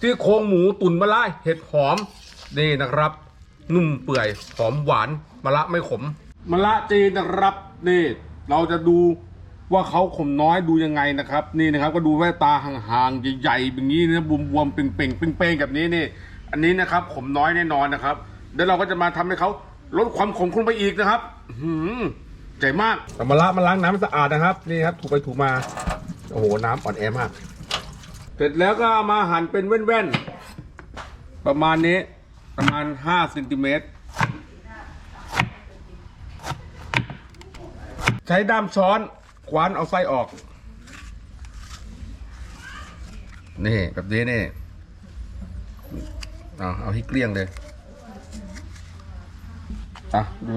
ที่โครงหมูตุ๋นมะระเห็ดหอมนี่นะครับ นุ่มเปื่อยหอมหวานมะระไม่ขมมะระจีนนะครับนี่เราจะดูว่าเขาขมน้อยดูยังไงนะครับ นี่นะครับก็ดูแว่ตาห่างๆใหญ่ๆอย่างนี้นะบวมๆเป่งๆเป่งๆแบบนี้นี่ อันนี้นะครับขมน้อยแน่นอนนะครับเดี๋ยวเราก็จะมาทำให้เขาลดความขมลงไปอีกนะครับอื้อหือใจมากเอามาละมาล้างน้ำให้สะอาดนะครับนี่ครับถูไปถูมาโอ้โหน้ำอ่อนแอมาก เสร็จแล้วก็เอามาหั่นเป็นแว่นๆ ประมาณนี้ประมาณ5เซนติเมตร ใช้ด้ามช้อนคว้านเอาไส้ออก นี่แบบนี้นี่เอาเอาให้เกลี้ยงเลย อะ ดู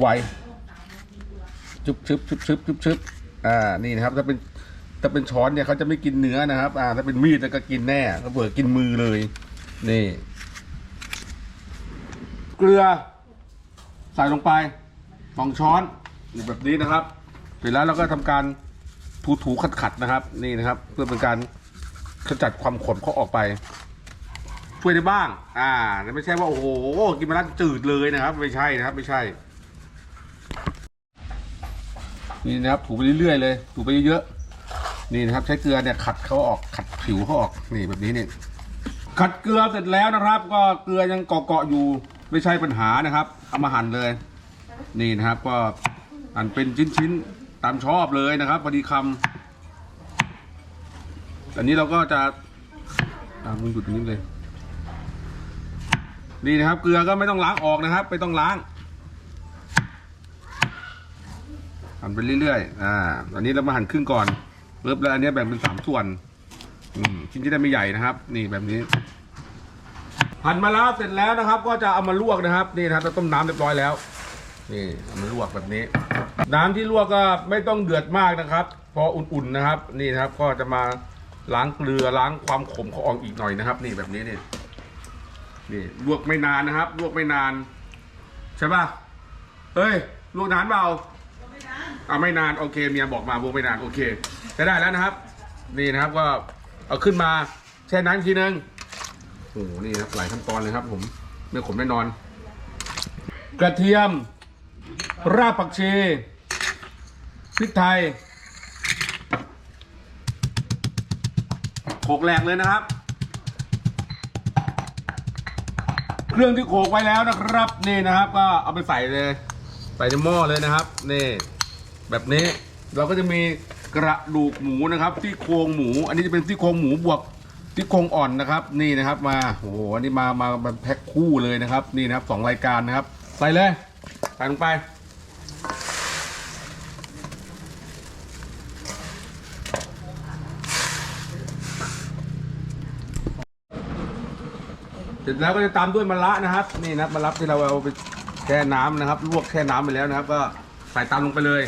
ไวๆชุบชุบชุบชุบชุบชุบอ่า นี่นะครับ ถ้าเป็น ถ้าเป็นช้อนเนี่ยเขาจะไม่กินเนื้อนะครับ อ่า ถ้าเป็นมีดก็กินแน่ก็เผื่อกินมือเลย นี่ เกลือ ใส่ลงไปสองช้อนแบบนี้นะครับเสร็จแล้วเราก็ทำการถูถูขัดขัดๆนะครับ นี่นะครับ เพื่อเป็นการขจัดความขมเขาออกไป ช่วยได้บ้าง อ่าไม่ใช่ว่าโอ้โหกินมาแล้วจืดเลยนะครับ ไม่ใช่นะครับ ไม่ใช่ นี่นะครับถูไปเรื่อยๆเลย ถูไปเยอะๆ นี่นะครับใช้เกลือเนี่ยขัดเขาออกขัดผิวเขาออกนี่แบบนี้เนี่ยขัดเกลือเสร็จแล้วนะครับ ก็เกลือยังเกาะๆอยู่ไม่ใช่ปัญหานะครับเอามาหั่นเลย นี่นะครับก็หั่นเป็นชิ้นๆตามชอบเลยนะครับพอดีคำอันนี้เราก็จะอ่ามึงหยุดนี้เลยนี่นะครับ เกลือก็ไม่ต้องล้างออกนะครับ ไม่ต้องล้างหั่นไปเรื่อยๆอ่าอันนี้เรามาหั่นครึ่งก่อน ปึ๊บแล้วอันนี้แบ่งเป็นสามส่วนอืมชิ้นที่ได้ไม่ใหญ่นะครับ นี่แบบนี้หั่นมาแล้วเสร็จแล้วนะครับ ก็จะเอามาลวกนะครับ นี่นะครับเราต้มน้ำเรียบร้อยแล้ว นี่เอามาลวกแบบนี้ น้ำที่ลวกก็ไม่ต้องเดือดมากนะครับ พออุ่นๆนะครับ นี่นะครับก็จะมาล้างเกลือล้างความขมเขาออกอีกหน่อยนะครับ นี่แบบนี้นี่นี่ลวกไม่นานนะครับ ลวกไม่นาน ใช่ป่ะเฮ้ยลวกนานเปล่า อ่าไม่นานโอเคเมียบอกมาลวกไม่นานโอเคใช้ได้แล้วนะครับ นี่นะครับก็เอาขึ้นมาแช่น้ำอีกทีนึงโอ้โหนี่ครับหลายขั้นตอนเลยครับ ผมไม่ขมแน่นอน กระเทียม รากผักชีพริกไทยโขกแหลกเลยนะครับ เครื่องที่โขกไว้แล้วนะครับ นี่นะครับ ก็เอาไปใส่เลย ใส่ในหม้อเลยนะครับ นี่ แบบนี้เราก็จะมีกระดูกหมูนะครับที่โครงหมู อันนี้จะเป็นที่โครงหมูบวกที่โครงอ่อนนะครับนี่นะครับมาโอ้โหอันนี้มามามาแพ็คคู่เลยนะครับนี่นะครับสองรายการนะครับ ใส่เลยใส่ลงไปเสร็จแล้วก็จะตามด้วยมะระนะครับ นี่นะมะระที่เราเอาไปแช่น้ำนะครับ ลวกแช่น้ำไปแล้วนะครับ ก็ใส่ตามลงไปเลย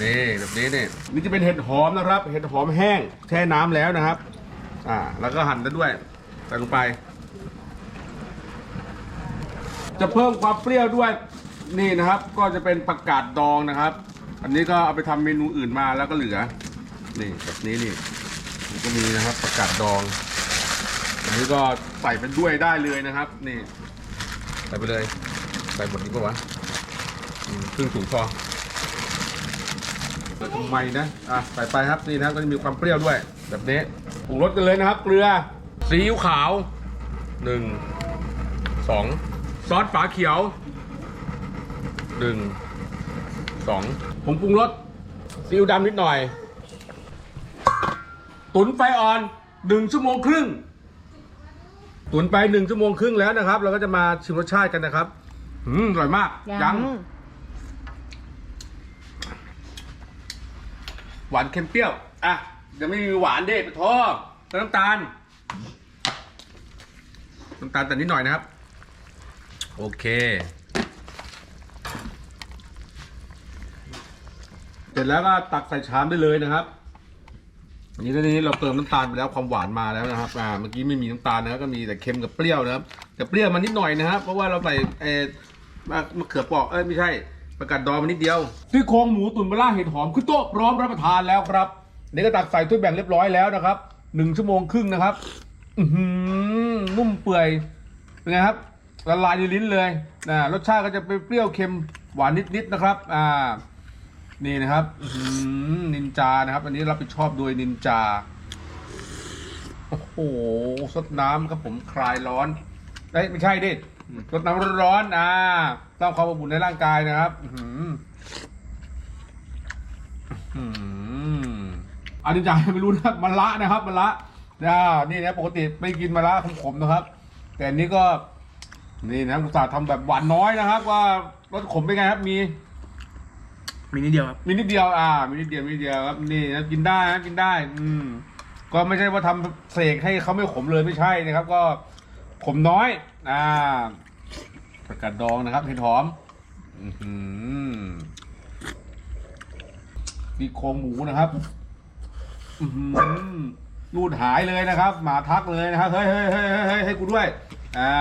นี่แบบนี้นี่นี่จะเป็นเห็ดหอมนะครับ เห็ดหอมแห้งแช่น้ำแล้วนะครับ อ่า แล้วก็หั่นแล้วด้วยใส่ลงไป จะเพิ่มความเปรี้ยวด้วยนี่นะครับ ก็จะเป็นผักกาดดองนะครับ อันนี้ก็เอาไปทำเมนูอื่นมาแล้วก็เหลือ นี่แบบนี้นี่นี่ก็มีนะครับผักกาดดอง อันนี้ก็ใส่ไปด้วยได้เลยนะครับ นี่ ใส่ไปเลย ใส่หมดนี้ปะวะครึ่งถุงพอ ทำไมนะอะใส่ไปครับนี่นะครับก็จะมีความเปรี้ยวด้วย แบบนี้ปรุงรสกันเลยนะครับ เกลือซีอิ๊วขาวหนึ่งสองซอสฝาเขียวหนึ่งสองผงปรุงรสซีอิ๊วดำนิดหน่อย ตุ๋นไฟอ่อนหนึ่งชั่วโมงครึ่ง ตุ๋นไปหนึ่งชั่วโมงครึ่งแล้วนะครับ เราก็จะมาชิมรสชาติกันนะครับ อืมอร่อยมาก ยัง หวานเค็มเปรี้ยว อะยังไม่มีหวานเด้ปะทอแล้วน้ำตาล น้ำตาลแต่นิดหน่อยนะครับ โอเค เสร็จแล้วก็ตักใส่ชามได้เลยนะครับ อันนี้ตอนนี้เราเติมน้ำตาลไปแล้วความหวานมาแล้วนะครับ อ่า เมื่อกี้ไม่มีน้ำตาลนะครับก็มีแต่เค็มกับเปรี้ยวนะครับ แต่เปรี้ยวมานิดหน่อยนะครับ เพราะว่าเราใส่เอ่อมะมะเขือเปอกเอ้ยไม่ใช่ ประกาศดองมานิดเดียวซี่โครงหมูตุ๋นมะระเห็ดหอมขึ้นโต๊ะพร้อมรับประทานแล้วครับนี่ก็ตักใส่ถ้วยแบ่งเรียบร้อยแล้วนะครับหนึ่งชั่วโมงครึ่งนะครับ อือหือเปื่อยเป็นไงครับละลายในลิ้นเลยนะรสชาติก็จะเป็นเปรี้ยวเค็มหวานนิดๆนะครับ อ่า นี่นะครับนินจานะครับ อันนี้รับผิดชอบโดยนินจาโอ้โหสดน้ำครับผมคลายร้อนเอ้ยไม่ใช่ดิ สดน้ำร้อนๆอ่าต้องความอบอุ่นในร่างกายนะครับ อื้อหืออื้อหืออันนี้จ่ายไม่รู้นะครับมะละนะครับมะละอ่านี่นะปกติไม่กินมะละขมๆนะครับ แต่อันนี้ก็ นี่นะอุตส่าห์ทำแบบหวานน้อยนะครับ ว่ารสขมเป็นไงครับ มี มีนิดเดียวครับ มีนิดเดียว อ่า มีนิดเดียวมีนิดเดียวครับ นี่นะกินได้นะกินได้ อืม ก็ไม่ใช่ว่าทำเสกให้เขาไม่ขมเลยไม่ใช่นะครับ ก็ ขมน้อย อ่าผักกาดดองนะครับเห็ดหอมอือหือดีโครงหมูนะครับอือหือรูดหายเลยนะครับ หมาทักเลยนะครับ เฮ้ยเฮ้ยเฮ้ยเฮ้ยให้กูด้วย อ่า